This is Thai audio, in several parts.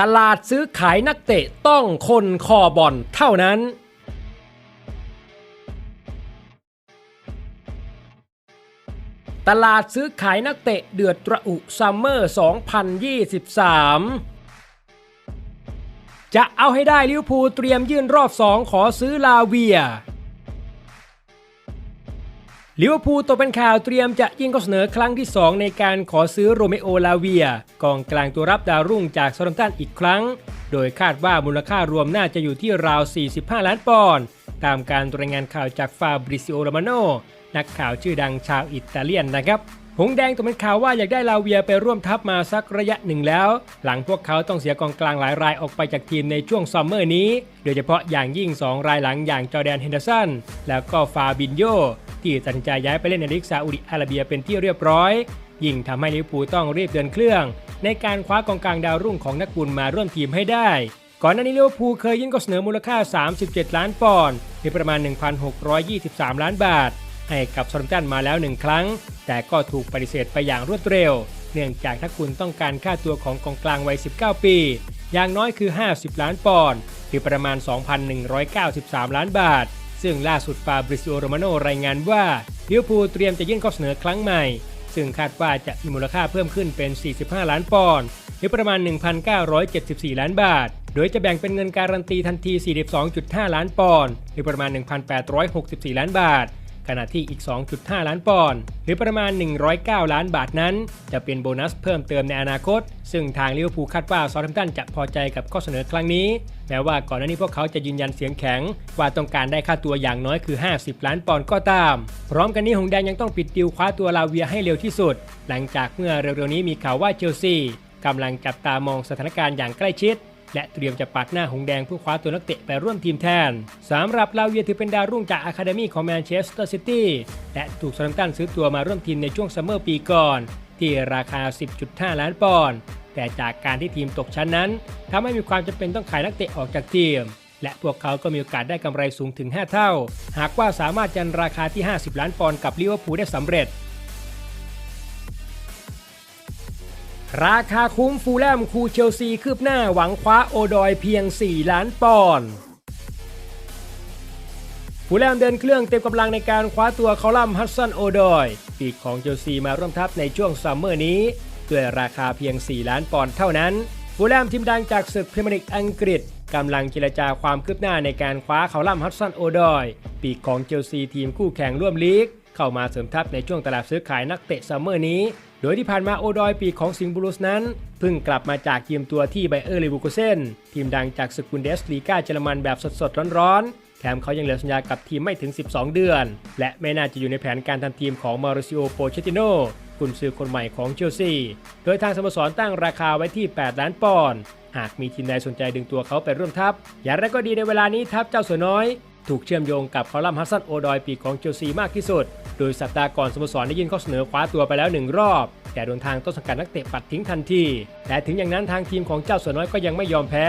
ตลาดซื้อขายนักเตะต้องคนคอบอลเท่านั้นตลาดซื้อขายนักเตะเดือดระอุซัมเมอร์ 2023 จะเอาให้ได้ลิวพูลเตรียมยื่นรอบ 2 ขอซื้อลาเวีย ลิเวอร์พูลตกเป็นข่าวเตรียมจะยื่นข้อเสนอครั้งที่ 2 ในการขอซื้อโรเมโอลาเวีย กองกลางตัวรับดาวรุ่งจากซารตันอีกครั้ง โดยคาดว่ามูลค่ารวมน่าจะอยู่ที่ราว 45 ล้านปอนด์ตามการรายงานข่าวจากฟาบริซิโอโรมาโนนักข่าวชื่อดังชาวอิตาเลียนนะครับ หงแดงตกเป็นข่าวว่าอยากได้ลาเวียไปร่วมทัพมาสักระยะหนึ่งแล้ว หลังพวกเขาต้องเสียกองกลางหลายรายออกไปจากทีมในช่วงซัมเมอร์นี้ โดยเฉพาะอย่างยิ่ง 2 รายหลังอย่างจอแดนเฮนเดอร์สันแล้วก็ฟาบินโย ที่ตัดสินใจย้ายไปเล่นในลีกซาอุดิอาระเบียเป็นที่เรียบร้อย ยิ่งทำให้ลิเวอร์พูลต้องรีบเดินเครื่อง ในการคว้ากองกลางดาวรุ่งของนักบุญมาร่วมทีมให้ได้ ก่อนหน้านี้ลิเวอร์พูลเคยยื่นข้อเสนอมูลค่า 37 ล้านปอนด์หรือประมาณ 1,623 ล้านบาท ให้กับซอมตันมาแล้วหนึ่งครั้ง แต่ก็ถูกปฏิเสธไปอย่างรวดเร็ว เนื่องจากนักคุณต้องการค่าตัวของกองกลางวัย 19 ปี อย่างน้อยคือ 50 ล้านปอนด์หรือประมาณ 2,193 ล้านบาท ซึ่งล่าสุดฟาบริซิโอโรมาโนรายงานว่าลิเวอร์พูลเตรียมจะยื่นข้อเสนอครั้งใหม่ ซึ่งคาดว่าจะมีมูลค่าเพิ่มขึ้นเป็น 45 ล้านปอนด์หรือประมาณ 1,974 ล้านบาท โดยจะแบ่งเป็นเงินการันตีทันที 42.5 ล้านปอนด์หรือประมาณ 1,864 ล้านบาท ขณะที่อีก 2.5 ล้านปอนด์หรือประมาณ 109 ล้านบาทนั้น จะเป็นโบนัสเพิ่มเติมในอนาคต ซึ่งทางลิเวอร์พูลคาดว่าซอลแฮมตันจะพอใจกับข้อเสนอครั้งนี้ แม้ว่าก่อนหน้านี้พวกเขาจะยืนยันเสียงแข็ง ว่าต้องการได้ค่าตัวอย่างน้อยคือ 50 ล้านปอนด์ก็ตาม พร้อมกันนี้หงแดงยังต้องปิดดิวคว้าตัวลาเวียให้เร็วที่สุด หลังจากเมื่อเร็วๆนี้มีข่าวว่าเชลซีกำลังจับตามองสถานการณ์อย่างใกล้ชิด และเตรียมจะปัดหน้าหงแดงเพื่อคว้าตัวนักเตะไปร่วมทีมแทนสำหรับลาเวียถือเป็นดาวรุ่งจากอะคาเดมีของแมนเชสเตอร์ซิตี้และถูกซาร์ตันซื้อตัวมาร่วมทีมในช่วงซัมเมอร์ปีก่อน ที่ราคา 10.5 ล้านปอนด์แต่จากการที่ทีมตกชั้นนั้นทำให้มีความจำเป็นต้องขายนักเตะออกจากทีมและพวกเขาก็มีโอกาสได้กำไรสูงถึง 5 เท่า หากว่าสามารถยันราคาที่ 50 ล้านปอนด์กับลิเวอร์พูลได้สำเร็จ ราคาคุ้มฟูลแลมคูเชลซีคืบหน้าหวังคว้าโอดอยเพียง 4 ล้านปอนด์ฟูลแลมเดินเครื่องเต็มกำลังในการคว้าตัวคอลัมฮัสซันโอดอย ปีกของเชลซีมาร่วมทัพในช่วงซัมเมอร์นี้ ด้วยราคาเพียง 4 ล้านปอนด์เท่านั้น ฟูลแลมทีมดังจากศึกพรีเมียร์ลีกอังกฤษกำลังเจรจาความคืบหน้าในการคว้าคอลัมฮัสซันโอดอย ปีกของเชลซีทีมคู่แข่งร่วมลีก เข้ามาเสริมทัพในช่วงตลาดซื้อขายนักเตะซัมเมอร์นี้ โดยที่ผ่านมาโอดอยปีของสิงห์บลูสนั้นเพิ่งกลับมาจากทีมตัวที่ไบเออร์เลวูโกเซนทีมดังจากสกุลเดสลีกาเยอรมันแบบสดๆร้อนๆ แถมเขายังเหลือสัญญากับทีมไม่ถึง 12 เดือน และไม่น่าจะอยู่ในแผนการทำทีมของมาริซิโอโปเชติโนกุนซือคนใหม่ของเชลซี โดยทางสโมสรตั้งราคาไว้ที่ 8 ล้านปอนด์ หากมีทีมใดสนใจดึงตัวเขาไปร่วมทัพ อย่างไรก็ดีในเวลานี้ทัพเจ้าสัวน้อย ถูกเชื่อมโยงกับคอลัมน์ฮัสซันโอดอยปีของเชลซีมากที่สุด โดยสัปดาห์ก่อนสโมสรได้ยื่นข้อเสนอคว้าตัวไปแล้วหนึ่งรอบ แต่โดนทางต้นสังกัดนักเตะปัดทิ้งทันที แต่ถึงอย่างนั้นทางทีมของเจ้าสวนน้อยก็ยังไม่ยอมแพ้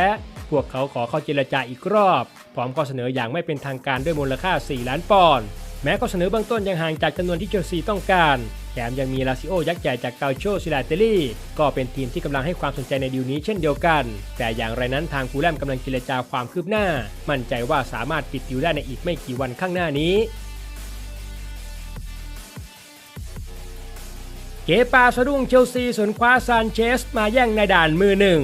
พวกเขาขอเข้าเจรจาอีกรอบ พร้อมข้อเสนออย่างไม่เป็นทางการด้วยมูลค่า 4 ล้านปอนด์แม้ข้อเสนอเบื้องต้นยังห่างจากจำนวนที่เชลซีต้องการแถมยังมีลาซิโอยักษ์ใหญ่จากเกาโชซิลาเตลี่ก็เป็นทีมที่กำลังให้ความสนใจในดีลนี้เช่นเดียวกัน แต่อย่างไรนั้นทางฟูแลมกำลังเจรจาความคืบหน้า มั่นใจว่าสามารถปิดดีลได้ในอีกไม่กี่วันข้างหน้านี้ เกปาสะดุ้งเชลซีสวนคว้าซานเชสมาแย่งในด่านมือหนึ่ง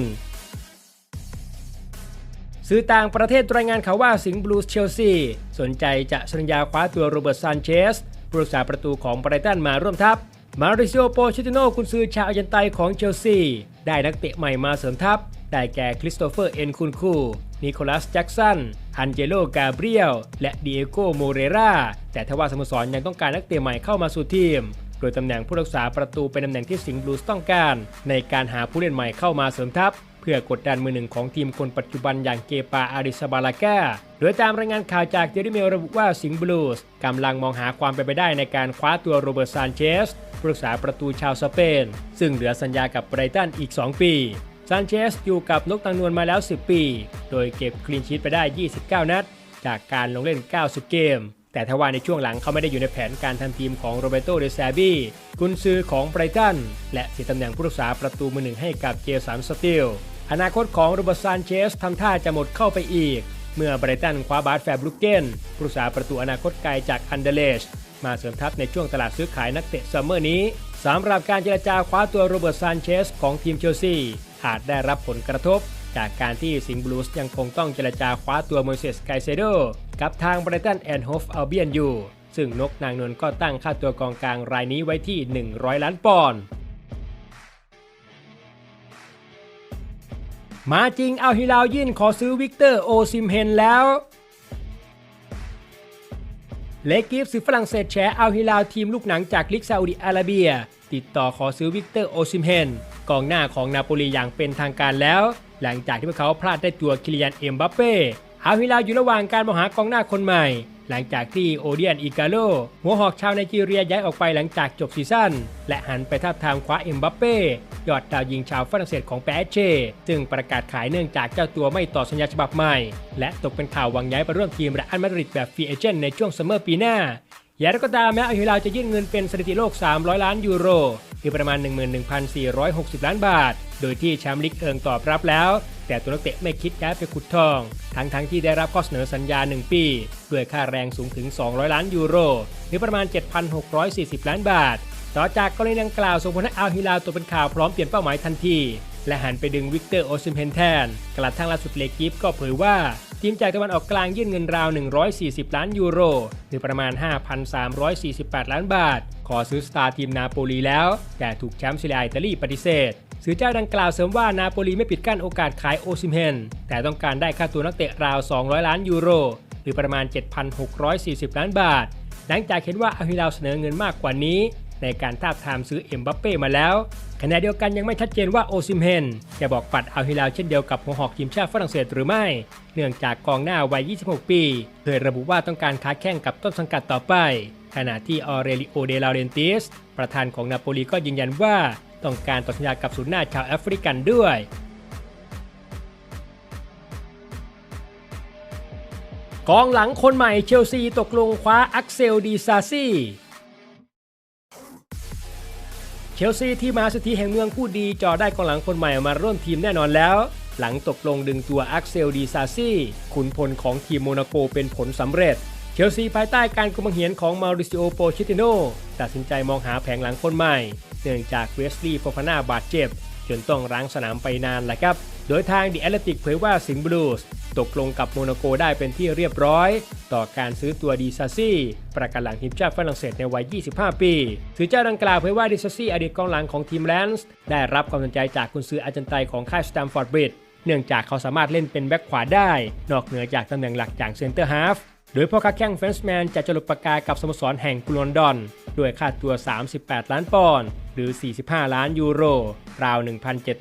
สื่อต่างประเทศรายงานข่าวว่าสิงห์บลูส์เชลซีสนใจจะสัญญาคว้าตัวโรเบิร์ตซานเชสผู้รักษาประตูของไบรตันมาร่วมทัพ มาริซิโอโปชิติโนกุนซือชาวอาร์เจนไตของเชลซี ได้นักเตะใหม่มาเสริมทัพ ได้แก่คริสโตเฟอร์เอ็นคุนคูนิโคลัสแจ็กสันอันเจโลกาเบรียลและดิเอโกโมเรราแต่ทว่าสโมสรยังต้องการนักเตะใหม่เข้ามาสู่ทีม ดยตำแหน่งผู้รักษาประตูเป็นตำแหน่งที่สิงห์บลูส์ต้องการ ในการหาผู้เล่นใหม่เข้ามาเสริมทัพ เพื่อกดดันมือหนึ่งของทีมคนปัจจุบันอย่างเกปาอาริซาบาลาก้าโดยตามรายงานข่าวจากเดลิเมลระบุว่าสิงห์บลูส์กำลังมองหาความเป็นไปได้ในการคว้าตัวโรเบิร์ตซานเชสผู้รักษาประตูชาวสเปน ซึ่งเหลือสัญญากับไบรตันอีก 2 ปีซานเชสอยู่กับนกตังนวลมาแล้ว 10 ปี โดยเก็บคลีนชีตไปได้ 29 นัด จากการลงเล่น 90 เกม แต่ทว่าในช่วงหลังเขาไม่ได้อยู่ในแผนการทำทีมของโรเบโตเดซาบีกุนซือของไบรตัน และเสียตำแหน่งผู้รักษาประตูมือหนึ่งให้กับเจสันสติลอนาคตของโรเบร์ตซานเชสทำท่าจะหมดเข้าไปอีก เมื่อไบรตันคว้าบาสแฟร์บรุกเกนผู้รักษาประตูอนาคตไกลจากอันเดเลชมาเสริมทัพในช่วงตลาดซื้อขายนักเตะซัมเมอร์นี้สำหรับการเจรจาคว้าตัวโรเบิร์ตซานเชสของทีมเชลซีอาจได้รับผลกระทบ จากการที่สิงห์บลูส์ยังคงต้องเจรจาคว้าตัวโมเสสไกเซโดกับทางไบรตันแอนด์โฮฟอัลเบียนอยู่ ซึ่งนกนางนวลก็ตั้งค่าตัวกองกลางรายนี้ไว้ที่ 100 ล้านปอนด์มาจริงเอาฮิลาวยื่นขอซื้อวิกเตอร์โอซิมเฮนแล้วเลกิฟสื่อฝรั่งเศสแฉเอาฮิลาวทีมลูกหนังจากลิกซาอุดิอาระเบีย ติดต่อขอซื้อวิกเตอร์โอซิมเฮนกองหน้าของนาโปลีอย่างเป็นทางการแล้ว หลังจากที่พวกเขาพลาดได้ตัวคิลิยันเอ็มบัปเป้อาฮิลาอยู่ระหว่างการมองหากองหน้าคนใหม่ หลังจากที่โอเดียนอิกาโลหัวหอกชาวไนจีเรียย้ายออกไปหลังจากจบซีซั่นและหันไปทับทามคว้าเอ็มบัปเป้ยอดดาวยิงชาวฝรั่งเศสของแปเช่ซึ่งประกาศขายเนื่องจากเจ้าตัวไม่ต่อสัญญาฉบับใหม่ และตกเป็นข่าววางย้ายไปร่วมทีมเรอัลมาดริดแบบฟรีเอเจนต์ในช่วงซัมเมอร์ปีหน้าอย่างไรก็ตามแม้อัลฮิลาจะยื่นเงินเป็นสถิติโลก 300 ล้านยูโร หรือประมาณ 11,460 ล้านบาท โดยที่แชมป์ลีกเอิงตอบรับแล้ว แต่ตัวนักเตะไม่คิดย้ายไปขุดทอง ทั้งๆที่ได้รับข้อเสนอสัญญา 1 ปี ด้วยค่าแรงสูงถึง 200 ล้านยูโร หรือประมาณ 7,640 ล้านบาท ต่อจากกรณีดังกล่าวส่งผลให้อัลฮิลาลตกเป็นข่าวพร้อมเปลี่ยนเป้าหมายทันทีและหันไปดึงวิกเตอร์โอซิมเฮนแทน กระทั่งล่าสุดเลกิฟก็เผยว่า ทีมจากตะวันออกกลางยื่นเงินราว 140 ล้านยูโร หรือประมาณ 5,348 ล้านบาท ขอซื้อสตาร์ทีมนาโปลีแล้ว แต่ถูกแชมป์ซีเรียอิตาลีปฏิเสธสื่อเจ้าดังกล่าวเสริมว่านาโปลีไม่ปิดกั้นโอกาสขายโอซิมเฮนแต่ต้องการได้ค่าตัวนักเตะราว 200 ล้านยูโร หรือประมาณ 7,640 ล้านบาท หลังจากเห็นว่าอาฮิลาลเสนอเงินมากกว่านี้ ในการทาบทามซื้อเอ็มบัปเป้มาแล้ว ขณะเดียวกันยังไม่ชัดเจนว่าโอซิมเฮนจะบอกปัดอัลฮิลาลเช่นเดียวกับหัวหอกทีมชาติฝรั่งเศสหรือไม่ เนื่องจากกองหน้าวัย 26 ปีเคยระบุว่าต้องการค้าแข่งกับต้นสังกัดต่อไป ขณะที่ออเรลิโอเดลาเรนติสประธานของนาโปลีก็ยืนยันว่าต้องการต่อสัญญากับศูนย์หน้าชาวแอฟริกันด้วยกองหลังคนใหม่เชลซีตกลงคว้าอักเซลดีซาซี่ เชลซีที่มาเศรษฐีแห่งเมืองผู้ดีจอได้กองหลังคนใหม่มาร่วมทีมแน่นอนแล้ว หลังตกลงดึงตัวอักเซลดีซาซี่ขุนพลของทีมโมนาโกเป็นผลสำเร็จ เชลซีภายใต้การกุมังเหียนของมาริซิโอโปชิติโนตัดสินใจมองหาแผงหลังคนใหม่ เนื่องจากเวสลีย์โฟฟาน่าบาดเจ็บ จนต้องร้างสนามไปนานแหละครับ โดยทางดิแอตเลติกเผยว่าสิงห์บลูส ตกลงกับโมนาโกได้เป็นที่เรียบร้อย ต่อการซื้อตัวดีซาซี่ประกันหลังทีมชาติฝรั่งเศสในวัย 25 ปีสื่อเจ้าดังกล่าวเผยว่าดีซาซี่อดีตกองหลังของทีมแลนส์ได้รับความสนใจจากกุนซืออาร์เจนไตของค่ายสแตมฟอร์ดบริดเนื่องจากเขาสามารถเล่นเป็นแบ็คขวาได้ นอกเหนือจากตำแหน่งหลักอย่างเซนเตอร์ฮาฟโดยพ่อค้าแข่งเฟรนช์แมนจะจรดปากกากับสโมสรแห่งกรุงลอนดอน ด้วยค่าตัว 38 ล้านปอนด์หรือ 45 ล้านยูโร ราว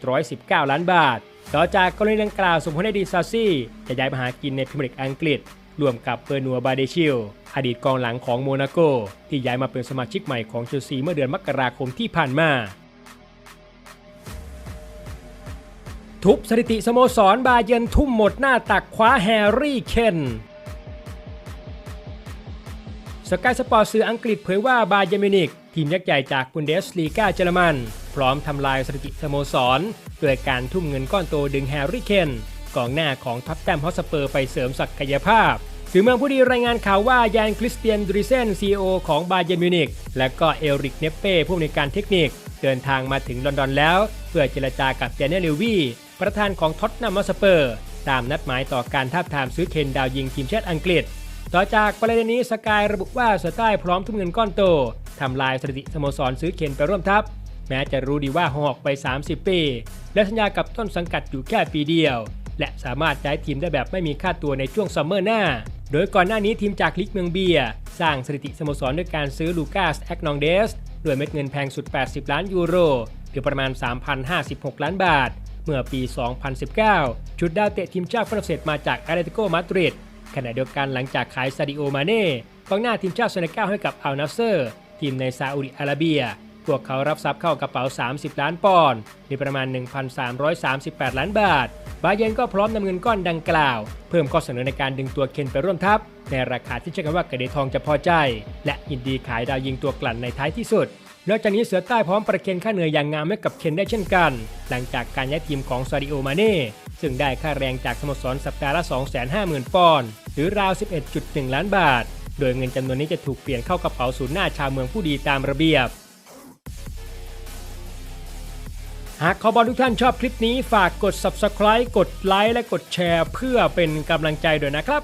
1,719 ล้านบาท ต่อจากกรณีดังกล่าวสมผลให้ดีซาซี่จะย้ายมาหากินในพรีเมียร์ลีกอังกฤษรวมกับเปอร์นัวบาเดชิล อดีตกองหลังของโมนาโก ที่ย้ายมาเป็นสมาชิกใหม่ของเชลซีเมื่อเดือนมกราคมที่ผ่านมา ทุบสถิติสโมสรบาเยนทุ่มหมดหน้าตักคว้าแฮร์รี่เคนสกายสปอร์ตสื่ออังกฤษเผยว่าบาเยมินิก ทีมยักษ์ใหญ่จากบุนเดสลีกาเยอรมัน พร้อมทำลายสถิติสโมสรด้วยการทุ่มเงินก้อนโตดึงแฮร์รี่เคนกองหน้าของท็อปแตมฮอสเปอร์ไปเสริมศักยภาพสื่อเมืองผู้ดีรายงานข่าวว่ายานคริสเตียนดริเซนซีอของบาเยร์นมิวนิกและก็เอริกเนเป้ผู้อำนวยการเทคนิค เดินทางมาถึงลอนดอนแล้ว เพื่อเจรจากับเจเนลเลวีประธานของท็อตนัมฮอสเปอร์ ตามนัดหมายต่อการทาบทามซื้อเคนดาวยิงทีมชาติอังกฤษ ต่อจากประเด็นนี้สกายระบุว่าเสือใต้พร้อมทุ่มเงินก้อนโตทำลายสถิติสโมสรซื้อเคนไปร่วมทัพ แม้จะรู้ดีว่าหอกไป 30 ปี และสัญญากับต้นสังกัดอยู่แค่ปีเดียว และสามารถย้ายทีมได้แบบไม่มีค่าตัวในช่วงซัมเมอร์หน้า โดยก่อนหน้านี้ทีมจากลิกเมืองเบีย สร้างสถิติสโมสรด้วยการซื้อลูกาสแอกนองเดสด้วยเม็ดเงินแพงสุด 80 ล้านยูโรหรือประมาณ 3,056 ล้านบาท เมื่อปี 2019 ชุดดาวเตะทีมชาติฝรั่งเศสมาจากอาร์เตติโกมาดริดขณะเดียวกันหลังจากขายซาดิโอมาเน่กองหน้าทีมชาติเซเนกัลให้กับอัลนาเซอร์ ทีมในซาอุดิอาระเบีย พวกเขารับทรัพย์เข้ากระเป๋า 30 ล้านปอนด์หรือประมาณ 1,338 ล้านบาท บาเยร์นก็พร้อมนำเงินก้อนดังกล่าว เพิ่มข้อเสนอในการดึงตัวเคนไปร่วมทัพ ในราคาที่เชื่อกันว่ากระเดทองจะพอใจ และยินดีขายดาวยิงตัวกลั่นในท้ายที่สุดนอกจากนี้เสือใต้พร้อมประเคนค่าเหนื่อยอย่างงามให้กับเคนได้เช่นกัน หลังจากการย้ายทีมของซาดิโอมาเน่ซึ่งได้ค่าแรงจากสโมสรสัปดาห์ละ 250,000 ปอนด์หรือราว 11.1 ล้านบาท โดยเงินจำนวนนี้จะถูกเปลี่ยนเข้ากระเป๋าศูนย์หน้าชาวเมืองผู้ดีตามระเบียบ หากคอบอลทุกท่านชอบคลิปนี้ฝากกด subscribe กดไลค์และกดแชร์ เพื่อเป็นกำลังใจด้วยนะครับ